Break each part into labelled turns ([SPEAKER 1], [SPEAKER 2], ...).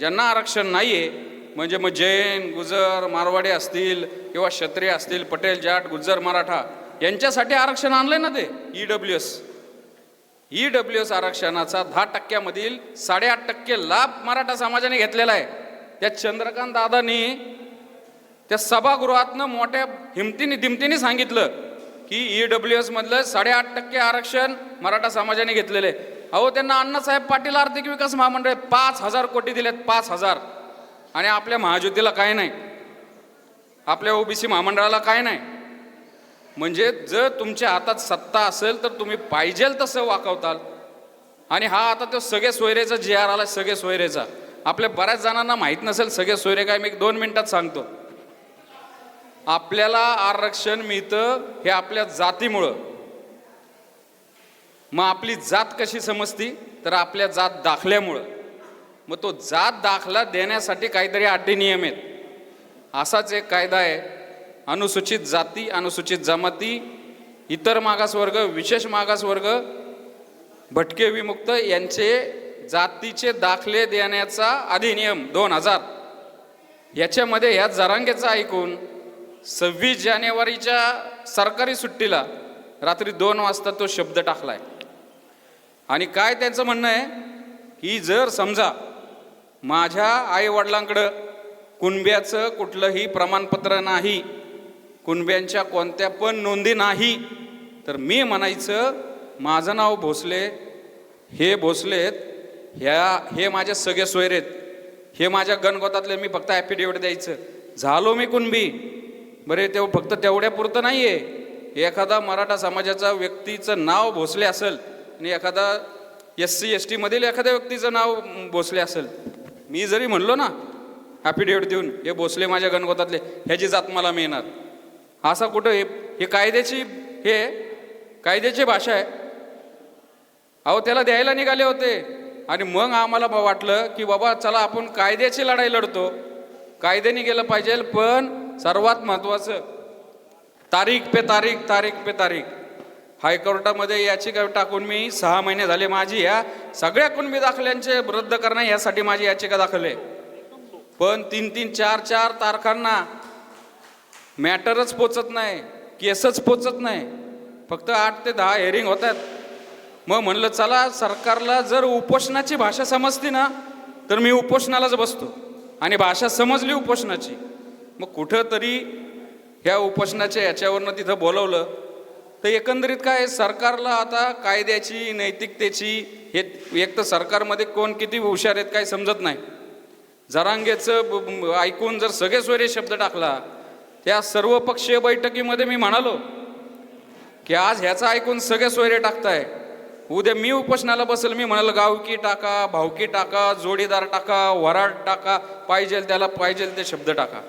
[SPEAKER 1] ज्यांना आरक्षण नाही आहे म्हणजे मग जैन गुजर मारवाडी असतील किंवा क्षत्रिय असतील पटेल जाट गुज्जर मराठा यांच्यासाठी आरक्षण आणलंय ना ते? E W S E W S आरक्षणाचा दहा टक्क्यामधील साडेआठ टक्के लाभ मराठा समाजाने घेतलेला आहे. त्या चंद्रकांत दादांनी त्या सभागृहातनं मोठ्या हिमतीने दिमतीने सांगितलं की ई डब्ल्यू एसमधलं साडेआठ टक्के आरक्षण मराठा समाजाने घेतलेलं आहे. अहो त्यांना अण्णासाहेब पाटील आर्थिक विकास महामंडळ पाच हजार कोटी दिलेत पाच हजार. आणि आपल्या महाज्योतीला काय नाही. आपल्या ओबीसी महामंडळाला काय नाही. म्हणजे जर तुमच्या हातात सत्ता असेल तर तुम्ही पाहिजेल तसं वाकवताल. आणि हा आता तो सगळे सोयरेचा जी आर आला सगळे सोयरेचा. आपल्या बऱ्याच जणांना माहीत नसेल सगळे सोयरे काय मी दोन मिनिटात सांगतो. आपल्याला आरक्षण मिळतं हे आपल्या जातीमुळं. मग आपली जात कशी समजती? तर आपल्या जात दाखल्यामुळं. मग तो जात दाखला देण्यासाठी काहीतरी अटी नियम आहेत. असाच एक कायदा आहे. अनुसूचित जाती अनुसूचित जमाती इतर मागासवर्ग विशेष मागासवर्ग भटके विमुक्त यांचे जातीचे दाखले देण्याचा अधिनियम दोन हजार. याच्यामध्ये ह्या जरांगेचं ऐकून सव्वीस जानेवारीच्या सरकारी सुट्टीला रात्री दोन वाजता तो शब्द टाकलाय. आणि काय त्यांचं म्हणणं आहे? की जर समजा माझ्या आईवडिलांकडं कुणब्याचं कुठलंही प्रमाणपत्र नाही कुणब्यांच्या कोणत्या पण नोंदी नाही तर मी म्हणायचं माझं नाव भोसले हे भोसलेत ह्या हे माझे सगळे सोयरेत हे माझ्या गणगोतातले मी फक्त ॲफिडेविट द्यायचं. झालो मी कुणबी? बरे तेव्हा फक्त तेवढ्यापुरतं नाही आहे एखादा मराठा समाजाचा व्यक्तीचं नाव भोसले असेल आणि एखादा एस सी एस टीमधील एखाद्या व्यक्तीचं नाव भोसले असेल मी जरी म्हणलो ना ॲफिडेविट देऊन हे भोसले माझ्या गणगोतातले ह्याची जात मला मिळणार. असा कुठं हे हे कायद्याची हे कायद्याची भाषा आहे. अहो त्याला द्यायला निघाले होते. आणि मग आम्हाला वाटलं की बाबा चला आपण कायद्याची लढाई लढतो. कायद्याने गेलं पाहिजे पण सर्वात महत्त्वाचं तारीख पे तारीख तारीख पे तारीख. हायकोर्टामध्ये याचिका टाकून मी सहा महिने झाले माझी या सगळ्या कुणबी दाखल्यांचे रद्द करणं यासाठी माझी याचिका दाखल आहे पण तीन तीन चार चार तारखांना मॅटरच पोचत नाही केसच पोचत नाही. फक्त आठ ते दहा हेअरिंग होतात मग म्हणलं चला सरकारला जर उपोषणाची भाषा समजती ना तर मी उपोषणालाच बसतो. आणि भाषा समजली उपोषणाची. मग कुठं तरी ह्या उपोषणाच्या याच्यावरनं तिथं बोलवलं. तर एकंदरीत काय सरकारला आता कायद्याची नैतिकतेची हे एक तर सरकारमध्ये कोण किती हुशार आहेत काय समजत नाही. जरांगेचं ब- ऐकून जर सगळे सोयरे शब्द टाकला त्या सर्वपक्षीय बैठकीमध्ये मी म्हणालो की आज ह्याचं ऐकून सगळे सोयरे टाकताय. उद्या मी उपोषणाला बसेल मी म्हणाल गावकी टाका भावकी टाका जोडीदार टाका वराड टाका पाहिजे त्याला पाहिजे ते शब्द टाका.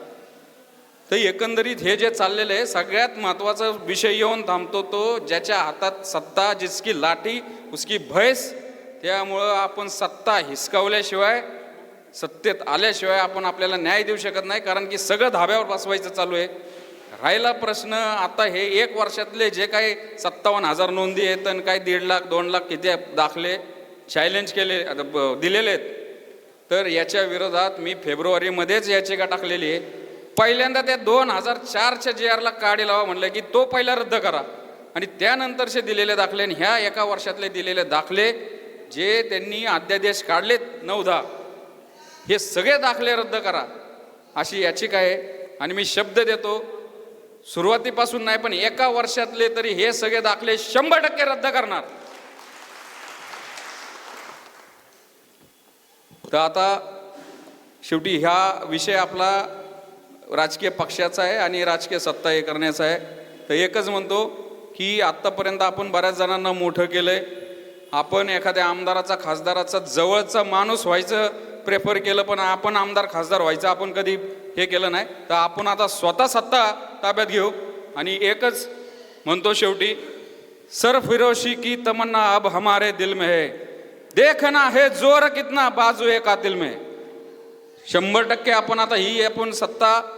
[SPEAKER 1] तर एकंदरीत हे जे चाललेलं आहे सगळ्यात महत्त्वाचा विषय येऊन थांबतो तो ज्याच्या हातात सत्ता जिसकी लाठी उसकी भैस त्यामुळं आपण सत्ता हिसकावल्याशिवाय सत्तेत आल्याशिवाय आपण आपल्याला न्याय देऊ शकत नाही कारण की सगळं धाब्यावर बसवायचं चालू आहे. राहिला प्रश्न आता हे एक वर्षातले जे काही सत्तावन्न हजार नोंदी आहेत आणि काही दीड लाख दोन लाख किती दाखले चॅलेंज केले ब- दिलेले आहेत. तर याच्या विरोधात मी फेब्रुवारीमध्येच याचिका टाकलेली आहे. पहिल्यांदा त्या दोन हजार चारच्या जे आरला काढी लावा म्हणलं की तो पहिला रद्द करा. आणि त्यानंतरचे दिलेले दाखले आणि ह्या एका वर्षातले दिलेले दाखले जे त्यांनी अध्यादेश काढलेत नऊ हे सगळे दाखले रद्द करा. अशी याचिका आहे. आणि मी शब्द देतो सुरुवातीपासून नाही पण एका वर्षातले तरी हे सगळे दाखले शंभर टक्के रद्द करणार. तर आता शेवटी ह्या विषय आपला राजकीय पक्षाचा आहे आणि राजकीय सत्ता हे करण्याचा आहे. तर एकच म्हणतो की आत्तापर्यंत आपण बऱ्याच जणांना मोठं केलं आहे आपण एखाद्या आमदाराचा खासदाराचा जवळचा माणूस व्हायचं प्रेफर केलं पण आपण आमदार खासदार व्हायचं आपण कधी हे केलं नाही. तर आपण आता स्वतः सत्ता ताब्यात घेऊ. आणि एकच म्हणतो शेवटी सर फिरोशी की तमन्ना अब हमारे दिल में है. देखना है जोर कितना बाजू एक कातिल में. शंभर टक्के आपण आता ही आपण सत्ता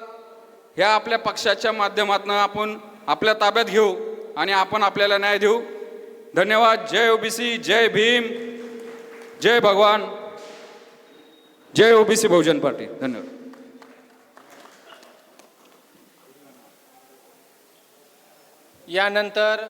[SPEAKER 1] ह्या आपल्या पक्षाच्या माध्यमातून आपण आपल्या ताब्यात घेऊ आणि आपण आपल्याला न्याय देऊ. धन्यवाद. जय ओबीसी जय भीम. जय भगवान. जय ओबीसी बहुजन पार्टी. धन्यवाद.
[SPEAKER 2] यानंतर